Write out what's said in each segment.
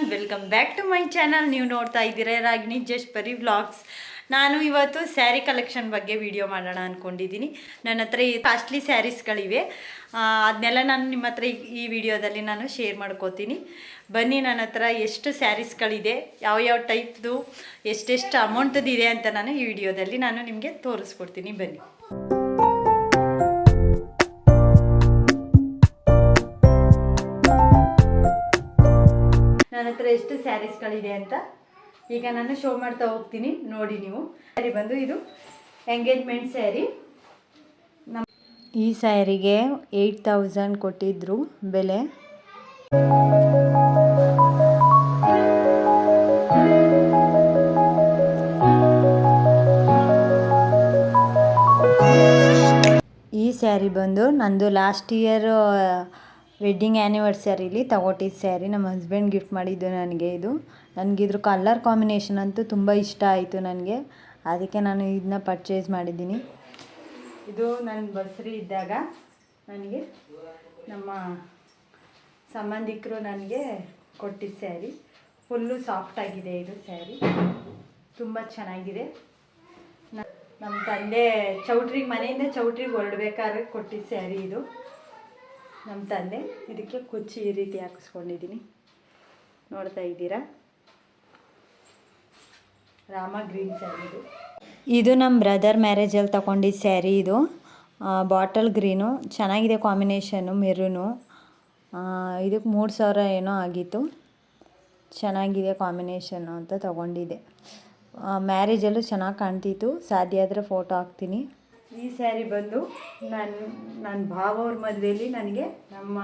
Everyone welcome back to my channel ನೀವು ನೋಡ್ತಾ ಇದ್ದೀರಾ ರಾಗಿಣಿ ಜಸ್ಟ್ ಬರೀ ವ್ಲಾಗ್ಸ್ ನಾನು ಇವತ್ತು ಸ್ಯಾರಿ ಕಲೆಕ್ಷನ್ ಬಗ್ಗೆ ವಿಡಿಯೋ ಮಾಡೋಣ ಅಂದ್ಕೊಂಡಿದ್ದೀನಿ ನನ್ನ ಹತ್ರ ಈ ಕಾಸ್ಟ್ಲಿ ಸ್ಯಾರೀಸ್ಗಳಿವೆ ಅದನ್ನೆಲ್ಲ ನಾನು ನಿಮ್ಮ ಹತ್ರ ಈ- ವಿಡಿಯೋದಲ್ಲಿ ನಾನು ಶೇರ್ ಮಾಡ್ಕೋತೀನಿ. ಬನ್ನಿ, ನನ್ನ ಹತ್ರ ಎಷ್ಟು ಸ್ಯಾರೀಸ್ಗಳಿದೆ ಯಾವ ಯಾವ ಟೈಪ್ದು ಎಷ್ಟೆಷ್ಟು ಅಮೌಂಟ್ದು ಇದೆ ಅಂತ ನಾನು ಈ ವಿಡಿಯೋದಲ್ಲಿ ನಾನು ನಿಮಗೆ ತೋರಿಸ್ಕೊಡ್ತೀನಿ. ಬನ್ನಿ. ಎಷ್ಟು ಸ್ಯಾರೀಸ್ಗಳಿದೆ ಅಂತ ಈಗ ನಾನು ಶೋ ಮಾಡ್ತಾ ಹೋಗ್ತೀನಿ. ನೋಡಿ ನೀವು. ಸ್ಯಾರಿ ಬಂದು ಇದು ಎಂಗೇಜ್ಮೆಂಟ್ ಸ್ಯಾರಿ. ನಮ್ಮ ಈ ಸ್ಯಾರಿಗೆ ಏಯ್ಟ್ ತೌಸಂಡ್ ಕೊಟ್ಟಿದ್ರು ಬೆಲೆ. ಈ ಸ್ಯಾರಿ ಬಂದು ನಂದು ಲಾಸ್ಟ್ ಇಯರ್ ವೆಡ್ಡಿಂಗ್ ಆ್ಯನಿವರ್ಸರಿಲಿ ತಗೊಟ್ಟಿದ್ದ ಸ್ಯಾರಿ ನಮ್ಮ ಹಸ್ಬೆಂಡ್ ಗಿಫ್ಟ್ ಮಾಡಿದ್ದು ನನಗೆ ಇದು. ನನಗೆ ಇದ್ರ ಕಲರ್ ಕಾಂಬಿನೇಷನ್ ಅಂತೂ ತುಂಬ ಇಷ್ಟ ಆಯಿತು ನನಗೆ. ಅದಕ್ಕೆ ನಾನು ಇದನ್ನ ಪರ್ಚೇಸ್ ಮಾಡಿದ್ದೀನಿ. ಇದು ನನ್ನ ಬಸರಿ ಇದ್ದಾಗ ನನಗೆ ನಮ್ಮ ಸಂಬಂಧಿಕರು ನನಗೆ ಕೊಟ್ಟಿದ್ದ ಸ್ಯಾರಿ. ಫುಲ್ಲು ಸಾಫ್ಟಾಗಿದೆ ಇದು ಸ್ಯಾರಿ. ತುಂಬ ಚೆನ್ನಾಗಿದೆ. ನಮ್ಮ ತಂದೆ ಚೌಟ್ರಿಗೆ ಮನೆಯಿಂದ ಚೌಟ್ರಿಗೆ ಹೊರಡ್ಬೇಕಾದ್ರೆ ಕೊಟ್ಟಿದ್ದ ಸ್ಯಾರಿ ಇದು. ನಮ್ಮ ತಂದೆ ಇದಕ್ಕೆ ಕುಚ್ಚಿ ಈ ರೀತಿ ಹಾಕಿಸ್ಕೊಂಡಿದ್ದೀನಿ. ನೋಡ್ತಾ ಇದ್ದೀರಾ? ರಾಮ ಗ್ರೀನ್ ಸ್ಯಾರಿ ಇದು. ಇದು ನಮ್ಮ ಬ್ರದರ್ ಮ್ಯಾರೇಜಲ್ಲಿ ತಗೊಂಡಿದ್ದ ಸ್ಯಾರಿ ಇದು. ಬಾಟಲ್ ಗ್ರೀನು, ಚೆನ್ನಾಗಿದೆ ಕಾಂಬಿನೇಷನು, ಮೆರೂನು. ಇದಕ್ಕೆ ಮೂರು ಸಾವಿರ ಏನೋ ಆಗಿತ್ತು. ಚೆನ್ನಾಗಿದೆ ಕಾಂಬಿನೇಷನು ಅಂತ ತಗೊಂಡಿದ್ದೆ. ಮ್ಯಾರೇಜಲ್ಲೂ ಚೆನ್ನಾಗಿ ಕಾಣ್ತಿತ್ತು. ಸಾಧ್ಯ ಆದರೆ ಫೋಟೋ ಹಾಕ್ತೀನಿ. ಈ ಸ್ಯಾರಿ ಬಂದು ನನ್ನ ನನ್ನ ಭಾವವ್ರ ಮದುವೆಯಲ್ಲಿ ನನಗೆ ನಮ್ಮ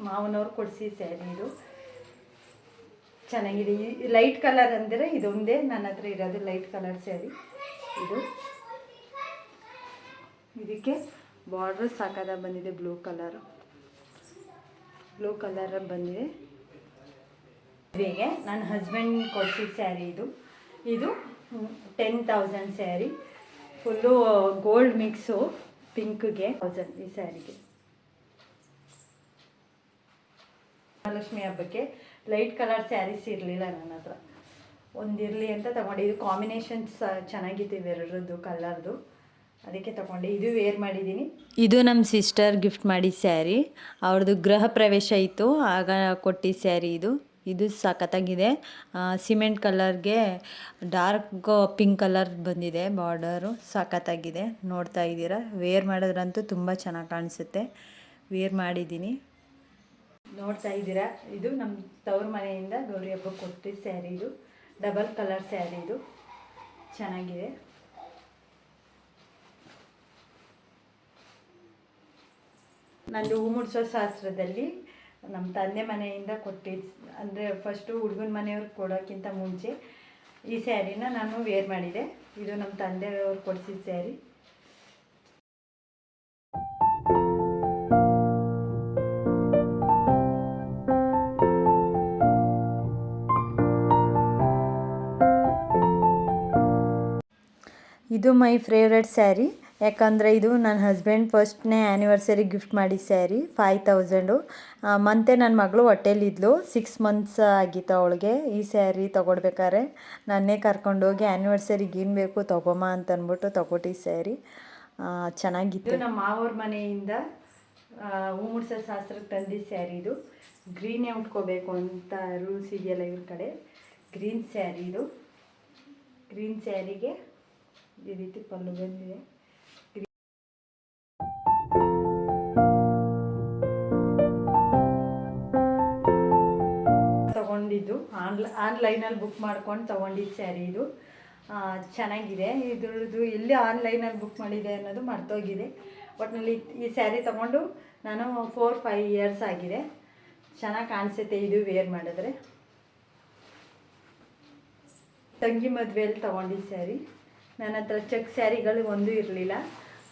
ಮಾವನವ್ರು ಕೊಡಿಸಿ ಸ್ಯಾರಿ ಇದು. ಚೆನ್ನಾಗಿದೆ. ಈ ಲೈಟ್ ಕಲರ್ ಅಂದರೆ ಇದೊಂದೇ ನನ್ನ ಹತ್ರ ಇರೋದು ಲೈಟ್ ಕಲರ್ ಸ್ಯಾರಿ. ಇದು. ಇದಕ್ಕೆ ಬಾರ್ಡ್ರ್ ಸಾಕಾದ ಬಂದಿದೆ ಬ್ಲೂ ಕಲರು ಬ್ಲೂ ಕಲರ್ ಬಂದಿದೆ. ಮದುವೆಗೆ ನನ್ನ ಹಸ್ಬೆಂಡ್ ಕೊಡಿಸಿದ ಸ್ಯಾರಿ ಇದು. ಇದು ten thousand sari. Full gold mix ಪಿಂಕ್ಗೆ thousand ಈ ಸ್ಯಾರಿಗೆ. ಮಹಾಲಕ್ಷ್ಮಿ ಹಬ್ಬಕ್ಕೆ ಲೈಟ್ ಕಲರ್ ಸ್ಯಾರೀಸ್ ಇರಲಿಲ್ಲ ನನ್ನ ಹತ್ರ. ಒಂದಿರಲಿ ಅಂತ ತಗೊಂಡೆ. ಇದು ಕಾಂಬಿನೇಷನ್ಸ್ ಚೆನ್ನಾಗಿತ್ತು ಇವೆರಡರದ್ದು ಕಲರ್ದು. ಅದಕ್ಕೆ ತಗೊಂಡೆ. ಇದು ವೇರ್ ಮಾಡಿದ್ದೀನಿ. ಇದು ನಮ್ಮ ಸಿಸ್ಟರ್ ಗಿಫ್ಟ್ ಮಾಡಿದ ಸ್ಯಾರಿ. ಅವ್ರದ್ದು ಗೃಹ ಪ್ರವೇಶ ಇತ್ತು. ಆಗ ಕೊಟ್ಟಿದ್ದ ಸ್ಯಾರಿ ಇದು. ಇದು ಸಖತ್ತಾಗಿದೆ. ಸಿಮೆಂಟ್ ಕಲರ್ಗೆ ಡಾರ್ಕ್ ಪಿಂಕ್ ಕಲರ್ ಬಂದಿದೆ ಬಾರ್ಡರು. ಸಖತ್ತಾಗಿದೆ. ನೋಡ್ತಾ ಇದ್ದೀರಾ? ವೇರ್ ಮಾಡಿದ್ರಂತೂ ತುಂಬ ಚೆನ್ನಾಗಿ ಕಾಣಿಸುತ್ತೆ. ವೇರ್ ಮಾಡಿದ್ದೀನಿ. ನೋಡ್ತಾ ಇದ್ದೀರಾ? ಇದು ನಮ್ಮ ತವ್ರ ಮನೆಯಿಂದ ಗೌರಿ ಹಬ್ಬ ಕೊಟ್ಟಿದ್ದ ಸ್ಯಾರಿ ಇದು. ಡಬಲ್ ಕಲರ್ ಸ್ಯಾರಿ ಇದು. ಚೆನ್ನಾಗಿದೆ. ನಂದು ಹೂ ಮುಡಿಸೋ ಶಾಸ್ತ್ರದಲ್ಲಿ ನಮ್ಮ ತಂದೆ ಮನೆಯಿಂದ ಕೊಟ್ಟಿದ್ದು ಅಂದರೆ ಫಸ್ಟು ಹುಡುಗನ ಮನೆಯವ್ರಿಗೆ ಕೊಡೋಕ್ಕಿಂತ ಮುಂಚೆ ಈ ಸ್ಯಾರಿನ ನಾನು ವೇರ್ ಮಾಡಿದೆ. ಇದು ನಮ್ಮ ತಂದೆಯವ್ರು ಕೊಡಿಸಿದ ಸ್ಯಾರಿ. ಇದು ಮೈ ಫೇವ್ರೆಟ್ ಸ್ಯಾರಿ. ಯಾಕಂದರೆ ಇದು ನನ್ನ ಹಸ್ಬೆಂಡ್ ಫಸ್ಟ್ನೇ ಆ್ಯನಿವರ್ಸರಿ ಗಿಫ್ಟ್ ಮಾಡಿ ಸ್ಯಾರಿ ಫೈವ್ ತೌಸಂಡು ಮಂತೆ ನನ್ನ ಮಗಳು ಹೊಟ್ಟೆಲಿದ್ಲು ಸಿಕ್ಸ್ ಮಂತ್ಸ್ ಆಗಿತ್ತು ಅವಳಿಗೆ. ಈ ಸ್ಯಾರಿ ತೊಗೊಡ್ಬೇಕಾದ್ರೆ ನನ್ನೇ ಕರ್ಕೊಂಡೋಗಿ ಆ್ಯನಿವರ್ಸರಿಗೆ ಏನು ಬೇಕು ತೊಗೊಮ್ಮ ಅಂತ ಅಂದ್ಬಿಟ್ಟು ಈ ಸ್ಯಾರಿ ಚೆನ್ನಾಗಿತ್ತು. ನಮ್ಮ ಮಾವ್ರ ಮನೆಯಿಂದ ಹೂ ಮುಡ್ಸೋ ಶಾಸ್ತ್ರಕ್ಕೆ ತಂದಿದ್ದ ಸ್ಯಾರಿ ಇದು. ಗ್ರೀನೇ ಉಟ್ಕೋಬೇಕು ಅಂತ ರೂಲ್ಸ್ ಇದೆಯಲ್ಲ ಇವ್ರ ಕಡೆ. ಗ್ರೀನ್ ಸ್ಯಾರಿ ಇದು. ಗ್ರೀನ್ ಸ್ಯಾರಿಗೆ ಈ ರೀತಿ ಪಲ್ಲು ಬಂದಿದೆ. ಆನ್ಲ, ಆನ್ಲೈನಲ್ಲಿ ಬುಕ್ ಮಾಡ್ಕೊಂಡು ತೊಗೊಂಡಿದ್ದು ಸ್ಯಾರಿ ಇದು. ಚೆನ್ನಾಗಿದೆ. ಇದ್ರದ್ದು ಎಲ್ಲಿ ಆನ್ಲೈನಲ್ಲಿ ಬುಕ್ ಮಾಡಿದೆ ಅನ್ನೋದು ಮರ್ತೋಗಿದೆ. ಒಟ್ಟಿನಲ್ಲಿ ಈ ಸ್ಯಾರಿ ತಗೊಂಡು ನಾನು ಫೋರ್ ಫೈವ್ ಇಯರ್ಸ್ ಆಗಿದೆ. ಚೆನ್ನಾಗಿ ಕಾಣಿಸುತ್ತೆ ಇದು ವೇರ್ ಮಾಡಿದ್ರೆ. ತಂಗಿ ಮದುವೆಯಲ್ಲಿ ತಗೊಂಡಿದ್ದ ಸ್ಯಾರಿ. ನನ್ನ ಹತ್ರ ಚೆಕ್ ಸ್ಯಾರಿಗಳು ಒಂದೂ ಇರಲಿಲ್ಲ.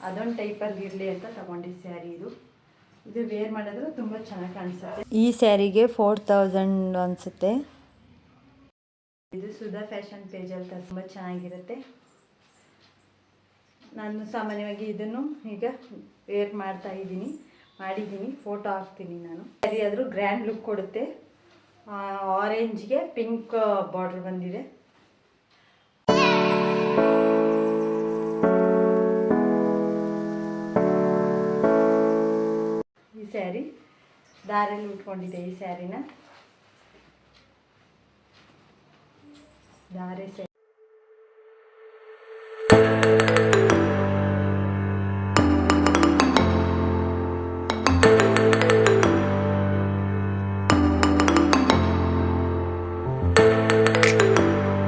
ಅದೊಂದು ಟೈಪಲ್ಲಿ ಇರಲಿ ಅಂತ ತಗೊಂಡಿದ್ದ ಸ್ಯಾರಿ ಇದು. ಇದು ವೇರ್ ಮಾಡಿದ್ರೆ ತುಂಬ ಚೆನ್ನಾಗಿ ಕಾಣಿಸುತ್ತೆ. ಈ ಸ್ಯಾರಿಗೆ ಫೋರ್ ತೌಸಂಡ್ ಅನಿಸುತ್ತೆ. ಇದು ಸುಧಾ ಫ್ಯಾಷನ್ ಪೇಜಲ್ಲಿ ತುಂಬ ಚೆನ್ನಾಗಿರುತ್ತೆ. ನಾನು ಸಾಮಾನ್ಯವಾಗಿ ಇದನ್ನು ಈಗ ವೇರ್ ಮಾಡ್ತಾ ಇದ್ದೀನಿ. ಮಾಡಿದ್ದೀನಿ. ಫೋಟೋ ಹಾಕ್ತೀನಿ ನಾನು. ಆದರೂ ಗ್ರ್ಯಾಂಡ್ ಲುಕ್ ಕೊಡುತ್ತೆ. ಆರೆಂಜ್ಗೆ ಪಿಂಕ್ ಬಾರ್ಡ್ರ್ ಬಂದಿದೆ. ಈ ಸ್ಯಾರಿ ದಾರಲ್ಲಿ ಉಟ್ಕೊಂಡಿದೆ ಈ ಸ್ಯಾರಿನ ಸ್ಯಾರಿ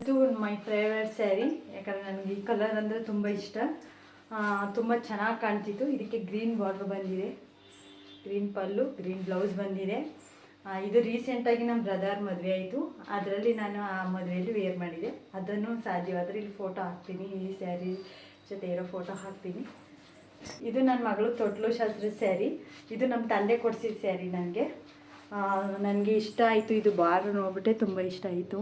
ಇದು ಮೈ ಫೇವ್ರೆಟ್ ಸ್ಯಾರಿ ಯಾಕಂದರೆ ನನಗೆ ಈ ಕಲರ್ ಅಂದರೆ ತುಂಬ ಇಷ್ಟ. ತುಂಬ ಚೆನ್ನಾಗಿ ಕಾಣ್ತಿತ್ತು. ಇದಕ್ಕೆ ಗ್ರೀನ್ ಬಾರ್ಡರ್ ಬಂದಿದೆ. ಗ್ರೀನ್ ಪಲ್ಲು ಗ್ರೀನ್ ಬ್ಲೌಸ್ ಬಂದಿದೆ. ಇದು ರೀಸೆಂಟಾಗಿ ನಮ್ಮ ಬ್ರದರ್ ಮದುವೆ ಆಯಿತು. ಅದರಲ್ಲಿ ನಾನು ಆ ಮದುವೆಯಲ್ಲಿ ವೇರ್ ಮಾಡಿದೆ. ಅದನ್ನು ಸಾಧ್ಯವಾದರೆ ಇಲ್ಲಿ ಫೋಟೋ ಹಾಕ್ತೀನಿ. ಈ ಸ್ಯಾರಿ ಜೊತೆ ಇರೋ ಫೋಟೋ ಹಾಕ್ತೀನಿ. ಇದು ನನ್ನ ಮಗಳು ತೊಟ್ಲು ಶಾಸ್ತ್ರದ ಸ್ಯಾರಿ ಇದು ನಮ್ಮ ತಂದೆ ಕೊಡಿಸಿದ ಸ್ಯಾರಿ ನನಗೆ ನನಗೆ ಇಷ್ಟ ಆಯಿತು ಇದು ಬಾರ್ ನೋಡ್ಬಿಟ್ಟೆ, ತುಂಬ ಇಷ್ಟ ಆಯಿತು.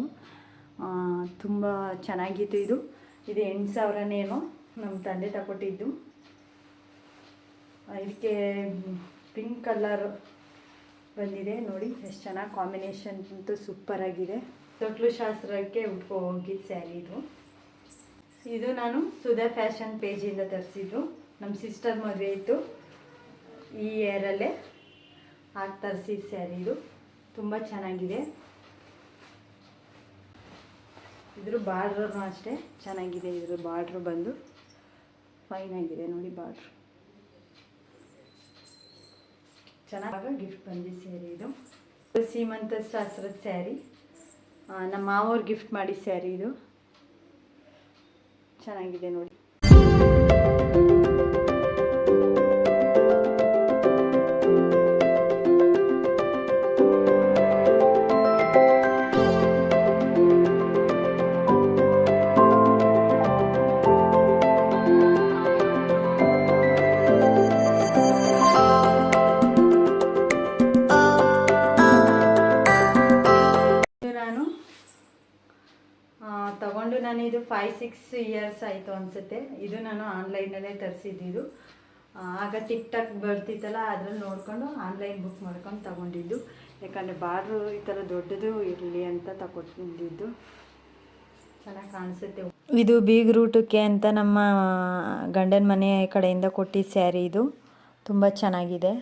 ತುಂಬ ಚೆನ್ನಾಗಿತ್ತು ಇದು. ಇದು ಎಂಟು ಸಾವಿರನೇನೋ ನಮ್ಮ ತಂದೆ ತಗೊಟ್ಟಿದ್ದು ಇದಕ್ಕೆ ಪಿಂಕ್ ಕಲರ್ ಬಂದಿದೆ. ನೋಡಿ, ಎಷ್ಟು ಚೆನ್ನಾಗಿ ಕಾಂಬಿನೇಷನ್ ಅಂತೂ ಸೂಪರಾಗಿದೆ ತೊಟ್ಲು ಶಾಸ್ತ್ರಕ್ಕೆ ಹೋಗಿದ್ದು ಸ್ಯಾರಿ ಇದು. ಇದು ನಾನು ಸುಧಾ ಫ್ಯಾಷನ್ ಪೇಜಿಂದ ತರಿಸಿದ್ದು. ನಮ್ಮ ಸಿಸ್ಟರ್ ಮದುವೆ ಇತ್ತು. ಈ ಇಯರಲ್ಲೇ ಹಾಕಿ ತರಿಸಿದ ಸ್ಯಾರಿ ಇದು. ತುಂಬ ಚೆನ್ನಾಗಿದೆ. ಇದ್ರ ಬಾರ್ಡ್ರೂ ಅಷ್ಟೇ ಚೆನ್ನಾಗಿದೆ. ಇದ್ರ ಬಾರ್ಡ್ರು ಬಂದು ಫೈನ್ ಆಗಿದೆ. ನೋಡಿ, ಬಾರ್ಡ್ರ್. ಚೆನ್ನಾಗಿ ಗಿಫ್ಟ್ ಬಂದಿದೆ ಸ್ಯಾರಿ ಇದು. ಸೀಮಂತ ಶಾಸ್ತ್ರದ ಸ್ಯಾರಿ ನಮ್ಮ ಮಾವವ್ರು ಗಿಫ್ಟ್ ಮಾಡಿ ಸ್ಯಾರಿ ಇದು. ಚೆನ್ನಾಗಿದೆ ನೋಡಿ. ಫೈವ್ ಸಿಕ್ಸ್ ಇಯರ್ಸ್ ಆಯಿತು ಅನಿಸುತ್ತೆ. ಇದು ನಾನು ಆನ್ಲೈನಲ್ಲೇ ತರಿಸಿದ್ದಿದ್ದು ಆಗ ಟಿಕ್ ಟಾಕ್ ಬರ್ತಿತ್ತಲ್ಲ, ಅದ್ರಲ್ಲಿ ನೋಡಿಕೊಂಡು ಆನ್ಲೈನ್ ಬುಕ್ ಮಾಡ್ಕೊಂಡು ತಗೊಂಡಿದ್ದು. ಯಾಕಂದರೆ ಬಾರು ಈ ಥರ ದೊಡ್ಡದು ಇರಲಿ ಅಂತ ತಗೊಂಡಿದ್ದು. ಚೆನ್ನಾಗಿ ಕಾಣಿಸುತ್ತೆ. ಇದು ಬೀಗ್ ರೂಟಕ್ಕೆ ಅಂತ ನಮ್ಮ ಗಂಡನ ಮನೆ ಕಡೆಯಿಂದ ಕೊಟ್ಟಿದ್ದ ಸ್ಯಾರಿ ಇದು. ತುಂಬ ಚೆನ್ನಾಗಿದೆ.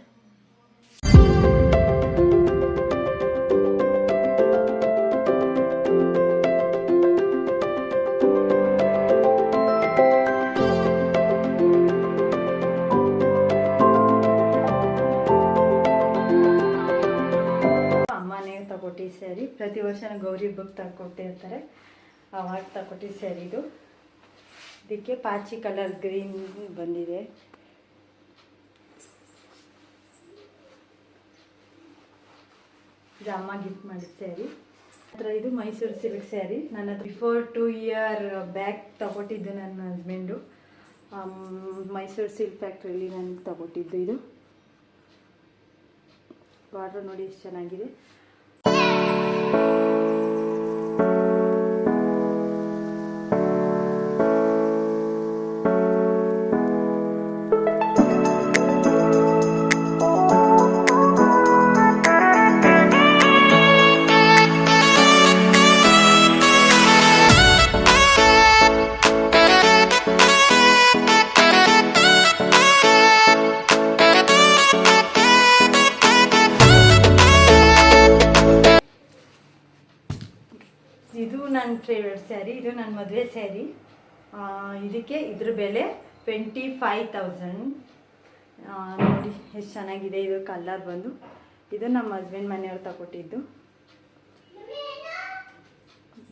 ಆ ಅವಾಗ ತಗೊಟ್ಟಿದ್ದ ಸ್ಯಾರಿ ಇದು ಇದಕ್ಕೆ ಪಾಚಿ ಕಲರ್ ಗ್ರೀನ್ ಬಂದಿದೆ. ಜಾಮ ಗಿಫ್ಟ್ ಮಾಡಿದ ಸ್ಯಾರಿ. ಹತ್ರ ಇದು ಮೈಸೂರು ಸಿಲ್ಕ್ ಸ್ಯಾರಿ. ನನ್ನ ಹತ್ರ ಬಿಫೋರ್ ಟೂ ಇಯರ್ ಬ್ಯಾಗ್ ತಗೊಟ್ಟಿದ್ದು ನನ್ನ ಹಸ್ಬೆಂಡು ಮೈಸೂರು ಸಿಲ್ಕ್ ಫ್ಯಾಕ್ಟ್ರಿಯಲ್ಲಿ ನಾನು ತಗೊಟ್ಟಿದ್ದು ಇದು. ಬಾರ್ಡ್ರ್ ನೋಡಿ ಎಷ್ಟು ಚೆನ್ನಾಗಿದೆ. ನನ್ನ ಫೇವ್ರೆಟ್ ಸ್ಯಾರಿ ಇದು ನನ್ನ ಮದುವೆ ಸ್ಯಾರಿ ಇದಕ್ಕೆ ಇದ್ರ ಬೆಲೆ ಟ್ವೆಂಟಿ ಫೈವ್ ತೌಸಂಡ್ ನೋಡಿ ಎಷ್ಟು ಚೆನ್ನಾಗಿದೆ ಇದು ಕಲ್ಲರ್ ಬಂದು. ಇದು ನಮ್ಮ ಹಸ್ಬೆಂಡ್ ಮನೆಯವ್ರು ತಗೊಟ್ಟಿದ್ದು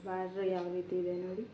ಬಾರ್ಡ್ರ್ ಯಾವ ರೀತಿ ಇದೆ ನೋಡಿ.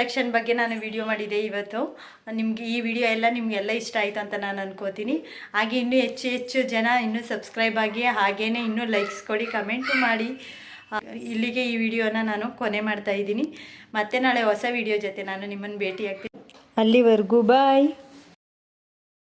ಕಲೆಕ್ಷನ್ ಬಗ್ಗೆ ನಾನು ವಿಡಿಯೋ ಮಾಡಿದೆ ಇವತ್ತು. ನಿಮಗೆ ಈ ವಿಡಿಯೋ ಎಲ್ಲ ನಿಮಗೆಲ್ಲ ಇಷ್ಟ ಆಯಿತು ಅಂತ ನಾನು ಅನ್ಕೋತೀನಿ. ಹಾಗೆ ಇನ್ನೂ ಹೆಚ್ಚು ಹೆಚ್ಚು ಜನ ಇನ್ನೂ ಸಬ್ಸ್ಕ್ರೈಬ್ ಆಗಿ ಹಾಗೇ ಇನ್ನೂ ಲೈಕ್ಸ್ ಕೊಡಿ ಕಮೆಂಟು ಮಾಡಿ. ಇಲ್ಲಿಗೆ ಈ ವಿಡಿಯೋನ ನಾನು ಕೊನೆ ಮಾಡ್ತಾ ಇದ್ದೀನಿ. ಮತ್ತೆ ನಾಳೆ ಹೊಸ ವಿಡಿಯೋ ಜೊತೆ ನಾನು ನಿಮ್ಮನ್ನು ಭೇಟಿ ಆಗ್ತೀನಿ ಅಲ್ಲಿವರೆಗೂ ಬಾಯ್